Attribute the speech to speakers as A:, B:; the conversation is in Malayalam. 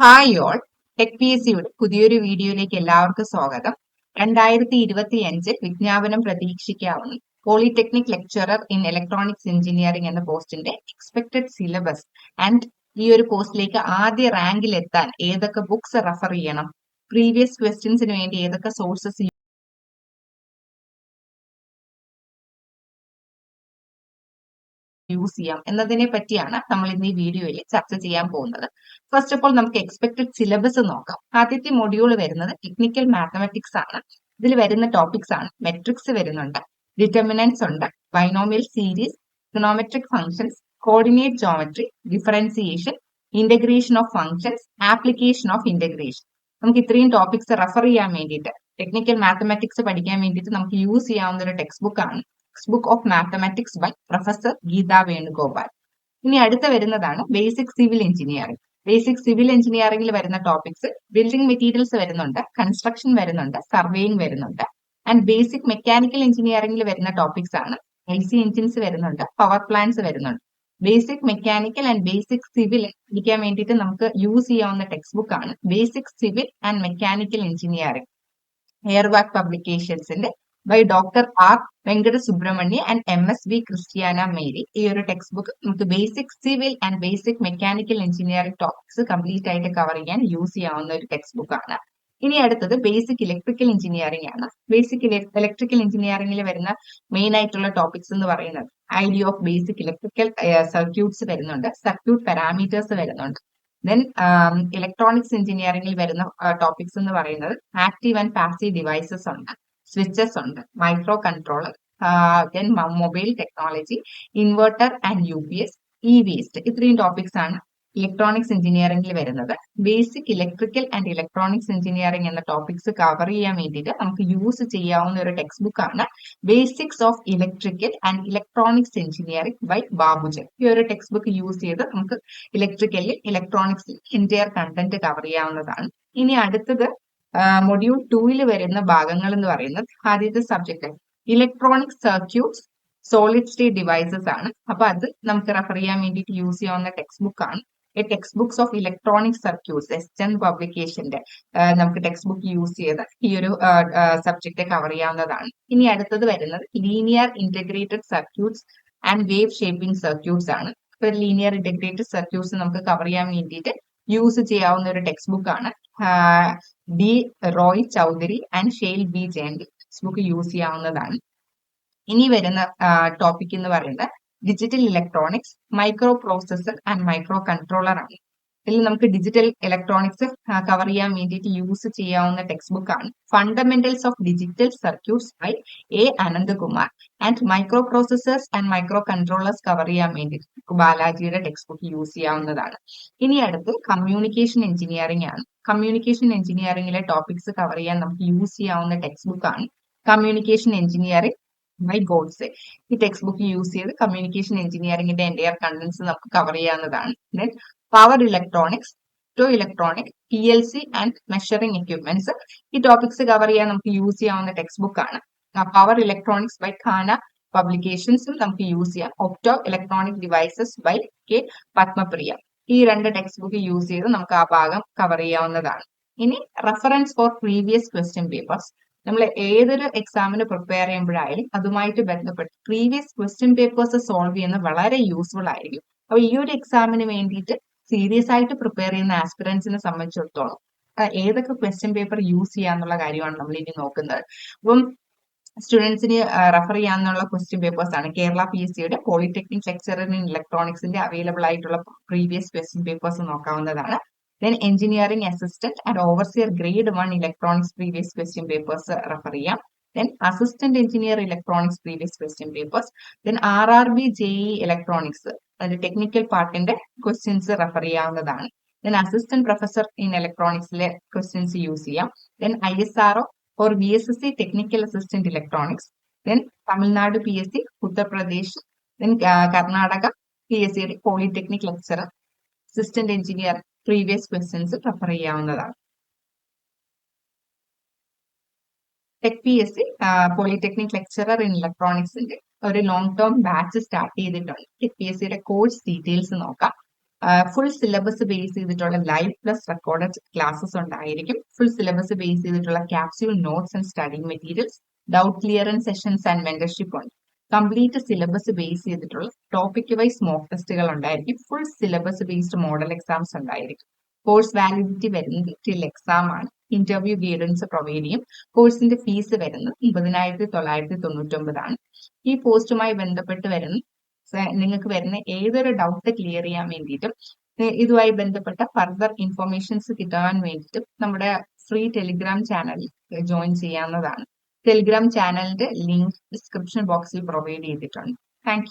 A: Hi all tech P S സിയുടെ പുതിയൊരു വീഡിയോയിലേക്ക് എല്ലാവർക്കും സ്വാഗതം. രണ്ടായിരത്തി ഇരുപത്തി അഞ്ചിൽ വിജ്ഞാപനം പ്രതീക്ഷിക്കാവുന്ന polytechnic lecturer in electronics engineering എന്ന പോസ്റ്റിന്റെ എക്സ്പെക്ടഡ് സിലബസ് ആൻഡ് ഈ ഒരു പോസ്റ്റിലേക്ക് ആദ്യ റാങ്കിൽ എത്താൻ ഏതൊക്കെ ബുക്സ് റെഫർ ചെയ്യണം? പ്രീവിയസ് ക്വസ്റ്റ്യൻസിന് വേണ്ടി ഏതൊക്കെ സോഴ്സസ് യൂസ് ചെയ്യാം. എന്നതിനെ പറ്റിയാണ് നമ്മൾ ഇന്ന് ഈ വീഡിയോയിൽ ചർച്ച ചെയ്യാൻ പോകുന്നത്. ഫസ്റ്റ് ഓഫ് ഓൾ നമുക്ക് എക്സ്പെക്ടഡ് സിലബസ് നോക്കാം. ആദ്യത്തെ മൊഡ്യൂൾ വരുന്നത് ടെക്നിക്കൽ മാത്തമാറ്റിക്സ് ആണ്. ഇതിൽ വരുന്ന ടോപ്പിക്സ് ആണ്. മെട്രിക്സ് വരുന്നുണ്ട്. ഡിറ്റർമിനൻസ് ഉണ്ട്. Binomial series trigonometric functions coordinate geometry differentiation integration of functions application of integration നമുക്ക് ഇത്രയും ടോപ്പിക്സ് റെഫർ ചെയ്യാൻ വേണ്ടിയിട്ട് ടെക്നിക്കൽ മാത്തമാറ്റിക്സ് പഠിക്കാൻ വേണ്ടിയിട്ട് നമുക്ക് യൂസ് ചെയ്യാവുന്ന ഒരു ടെക്സ്റ്റ് ബുക്ക് ആണ്. Textbook of mathematics by professor Geetha Venugopal ഇനി അടുത്ത വരുന്നതാണ് basic civil engineering basic civil എഞ്ചിനീയറിംഗിൽ വരുന്ന ടോപ്പിക്സ് ബിൽഡിംഗ് മെറ്റീരിയൽസ് വരുന്നുണ്ട് കൺസ്ട്രക്ഷൻ വരുന്നുണ്ട് സർവേയിങ് വരുന്നുണ്ട്. ആൻഡ് ബേസിക് മെക്കാനിക്കൽ എഞ്ചിനീയറിംഗിൽ വരുന്ന ടോപ്പിക്സ് ആണ് എൽ സി എഞ്ചിൻസ് വരുന്നുണ്ട് പവർ പ്ലാന്റ്സ് വരുന്നുണ്ട്. Basic mechanical and basic civil പഠിക്കാൻ വേണ്ടിയിട്ട് നമുക്ക് യൂസ് ചെയ്യാവുന്ന ടെക്സ്റ്റ് ബുക്ക് ആണ് basic civil and mechanical engineering എയർവാക് പബ്ലിക്കേഷൻസിന്റെ by doctor R Venkata Subrahmanya and M S V Christiana Mary ഈ ഒരു ടെക്സ്റ്റ് ബുക്ക് നമുക്ക് basic civil and basic mechanical engineering topics complete ആയിട്ട് കവർ ചെയ്യാൻ യൂസ് ചെയ്യാവുന്ന ഒരു ടെക്സ്റ്റ് ബുക്ക് ആണ്. ഇനി അടുത്തത് ബേസിക് ഇലക്ട്രിക്കൽ എഞ്ചിനീയറിംഗ് ആണ്. ബേസിക് ഇലക്ട്രിക്കൽ എഞ്ചിനീയറിംഗിൽ വരുന്ന മെയിൻ ആയിട്ടുള്ള ടോപ്പിക്സ് എന്ന് പറയുന്നത് idea of basic electrical circuits വരുന്നുണ്ട്. സർക്യൂട്ട് പാരാമീറ്റേഴ്സ് വരുന്നുണ്ട്. ദെൻ ഇലക്ട്രോണിക്സ് എഞ്ചിനീയറിംഗിൽ വരുന്ന ടോപ്പിക്സ് എന്ന് പറയുന്നത് ആക്റ്റീവ് ആൻഡ് പാസീവ് ഡിവൈസസ് ഉണ്ട് സ്വിച്ചസ് ഉണ്ട്. Micro controller then mobile technology inverter and U P S e-waste ഇത്രയും ടോപ്പിക്സ് ആണ് ഇലക്ട്രോണിക്സ് എഞ്ചിനീയറിംഗിൽ വരുന്നത്. Basic electrical and electronics engineering എന്ന ടോപ്പിക്സ് കവർ ചെയ്യാൻ വേണ്ടിയിട്ട് നമുക്ക് യൂസ് ചെയ്യാവുന്ന ഒരു ടെക്സ്റ്റ് ബുക്ക് ആണ് basics of electrical and electronics engineering by Babujan. ഈ ഒരു ടെക്സ്റ്റ് ബുക്ക് യൂസ് ചെയ്ത് നമുക്ക് ഇലക്ട്രിക്കലിൽ ഇലക്ട്രോണിക്സിൽ എന്റയർ കണ്ടന്റ് കവർ ചെയ്യാവുന്നതാണ്. ഇനി അടുത്തത് മൊഡ്യൂൾ ടൂവിൽ വരുന്ന ഭാഗങ്ങൾ എന്ന് പറയുന്നത് ആദ്യത്തെ subject electronic circuits solid state devices ആണ്. അപ്പൊ അത് നമുക്ക് റെഫർ ചെയ്യാൻ വേണ്ടിയിട്ട് യൂസ് ചെയ്യാവുന്ന ടെക്സ്റ്റ് ബുക്ക് ആണ് text books of electronic circuits S എസ്റ്റൻ പബ്ലിക്കേഷന്റെ നമുക്ക് ടെക്സ്റ്റ് ബുക്ക് യൂസ് ചെയ്ത് ഈ ഒരു സബ്ജക്റ്റ് കവർ ചെയ്യാവുന്നതാണ്. ഇനി അടുത്തത് വരുന്നത് linear integrated circuits and wave shaping circuits ആണ്. ഇപ്പൊ ലീനിയർ ഇന്റഗ്രേറ്റഡ് സർക്യൂട്ട്സ് നമുക്ക് കവർ ചെയ്യാൻ വേണ്ടിയിട്ട് യൂസ് ചെയ്യാവുന്ന ഒരു text book D Roy Choudhury and Shail B Jayanthi book use ചെയ്യാവുന്നതാണ്. ഇനി വരുന്ന ടോപ്പിക് എന്ന് പറയുന്നത് digital electronics micro processor and micro controller ആണ്. ഇതിൽ നമുക്ക് ഡിജിറ്റൽ ഇലക്ട്രോണിക്സ് കവർ ചെയ്യാൻ വേണ്ടിയിട്ട് യൂസ് ചെയ്യാവുന്ന ടെക്സ്റ്റ് ബുക്ക് ആണ്. Fundamentals of digital circuits by A Ananthakumar. And micro processors and micro controllers cover ചെയ്യാൻ വേണ്ടിയിട്ട് ബാലാജിയുടെ ടെക്സ്റ്റ് ബുക്ക് യൂസ് ചെയ്യാവുന്നതാണ്. ഇനി അടുത്ത് കമ്മ്യൂണിക്കേഷൻ എഞ്ചിനീയറിംഗ് ആണ്. കമ്മ്യൂണിക്കേഷൻ എഞ്ചിനീയറിംഗിലെ ടോപ്പിക്സ് കവർ ചെയ്യാൻ നമുക്ക് യൂസ് ചെയ്യാവുന്ന ടെക്സ്റ്റ് ബുക്ക് ആണ്. കമ്മ്യൂണിക്കേഷൻ എഞ്ചിനീയറിംഗ് ബൈ ഗോഡ്സെ ഈ ടെക്സ്റ്റ് ബുക്ക് യൂസ് ചെയ്ത് കമ്മ്യൂണിക്കേഷൻ എഞ്ചിനീയറിംഗിന്റെ എന്റെ കണ്ടന്റ്സ് നമുക്ക് കവർ ചെയ്യാവുന്നതാണ്. Then power electronics to electronic P L C and measuring equipments ഈ ടോപ്പിക്സ് കവർ ചെയ്യാൻ നമുക്ക് യൂസ് ചെയ്യാവുന്ന ടെക്സ്റ്റ് ബുക്ക് ആണ് പവർ ഇലക്ട്രോണിക്സ് ബൈ ഖാന പബ്ലിക്കേഷൻസും നമുക്ക് യൂസ് ചെയ്യാം. Opto electronic devices by K Padmapriya ഈ രണ്ട് ടെക്സ്റ്റ് ബുക്ക് യൂസ് ചെയ്ത് നമുക്ക് ആ ഭാഗം കവർ ചെയ്യാവുന്നതാണ്. ഇനി reference for previous question papers നമ്മൾ ഏതൊരു എക്സാമിന് പ്രിപ്പയർ ചെയ്യുമ്പോഴായാലും അതുമായിട്ട് ബന്ധപ്പെട്ട് പ്രീവിയസ് ക്വസ്റ്റ്യൻ പേപ്പേഴ്സ് സോൾവ് ചെയ്യുന്നത് വളരെ യൂസ്ഫുൾ ആയിരിക്കും. അപ്പൊ ഈ ഒരു എക്സാമിന് വേണ്ടിയിട്ട് സീരിയസ് ആയിട്ട് പ്രിപ്പയർ ചെയ്യുന്ന ആസ്പിറൻസിനെ സംബന്ധിച്ചിടത്തോളം ഏതൊക്കെ ക്വസ്റ്റ്യൻ പേപ്പർ യൂസ് ചെയ്യാന്നുള്ള കാര്യമാണ് നമ്മൾ ഇനി നോക്കുന്നത്. അപ്പം സ്റ്റുഡൻസിന് റെഫർ ചെയ്യാന്നുള്ള ക്വസ്റ്റ്യൻ പേപ്പേഴ്സ് ആണ് കേരള പി എസ് സിയുടെ പോളിടെക്നിക് ലെക്ചറർ ഇൻ ഇലക്ട്രോണിക്സിന്റെ അവൈലബിൾ ആയിട്ടുള്ള പ്രീവിയസ് ക്വസ്റ്റ്യൻ പേപ്പേഴ്സ് നോക്കാവുന്നതാണ്. Then engineering assistant and overseer grade one electronics previous question papers refer ചെയ്യാം. Then assistant engineer electronics previous question papers then R R B JE electronics അത് ടെക്നിക്കൽ പാർട്ടിന്റെ ക്വസ്റ്റ്യൻസ് റെഫർ ചെയ്യാവുന്നതാണ്. ദെൻ അസിസ്റ്റന്റ് പ്രൊഫസർ ഇൻ ഇലക്ട്രോണിക്സിലെ ക്വസ്റ്റ്യൻസ് യൂസ് ചെയ്യാം. Then I S R O or B S S C technical assistant electronics then Tamil Nadu P S C Uttar Pradesh then Karnataka P S സിയുടെ polytechnic lecturer assistant engineer previous questions refer ചെയ്യാവുന്നതാണ്. Tech P S C polytechnic lecturer in ഇലക്ട്രോണിക്സിന്റെ ഒരു ലോങ് ടേം ബാച്ച് സ്റ്റാർട്ട് ചെയ്തിട്ടുണ്ട്. കെ പി എസ് സിയുടെ കോഴ്സ് ഡീറ്റെയിൽസ് നോക്കാം. ഫുൾ സിലബസ് ബേസ് ചെയ്തിട്ടുള്ള ലൈവ് പ്ലസ് റെക്കോർഡഡ് ക്ലാസ്സസ് ഉണ്ടായിരിക്കും. ഫുൾ സിലബസ് ബേസ് ചെയ്തിട്ടുള്ള capsule notes and study materials doubt clearance sessions and mentorship ഉണ്ട്. കംപ്ലീറ്റ് സിലബസ് ബേസ് ചെയ്തിട്ടുള്ള ടോപ്പിക് വൈസ് മോക്ക് ടെസ്റ്റുകൾ ഉണ്ടായിരിക്കും. Full syllabus based model exams ഉണ്ടായിരിക്കും. കോഴ്സ് വാലിഡിറ്റി വരുന്നത് ടിൽ എക്സാം ആണ്. ഇന്റർവ്യൂ ഗൈഡൻസ് പ്രൊവൈഡ് ചെയ്യും. കോഴ്സിന്റെ ഫീസ് വരുന്നത് ഒമ്പതിനായിരത്തി തൊള്ളായിരത്തി തൊണ്ണൂറ്റി ഒമ്പതാണ് ഈ പോസ്റ്റുമായി ബന്ധപ്പെട്ട് വരുന്ന നിങ്ങൾക്ക് വരുന്ന ഏതൊരു ഡൗട്ട് ക്ലിയർ ചെയ്യാൻ വേണ്ടിയിട്ടും ഇതുമായി ബന്ധപ്പെട്ട ഫർദർ ഇൻഫർമേഷൻസ് കിട്ടാൻ വേണ്ടിയിട്ടും നമ്മുടെ ഫ്രീ ടെലിഗ്രാം ചാനൽ ജോയിൻ ചെയ്യാവുന്നതാണ്. ടെലിഗ്രാം ചാനലിന്റെ ലിങ്ക് ഡിസ്ക്രിപ്ഷൻ ബോക്സിൽ പ്രൊവൈഡ് ചെയ്തിട്ടുണ്ട്. താങ്ക്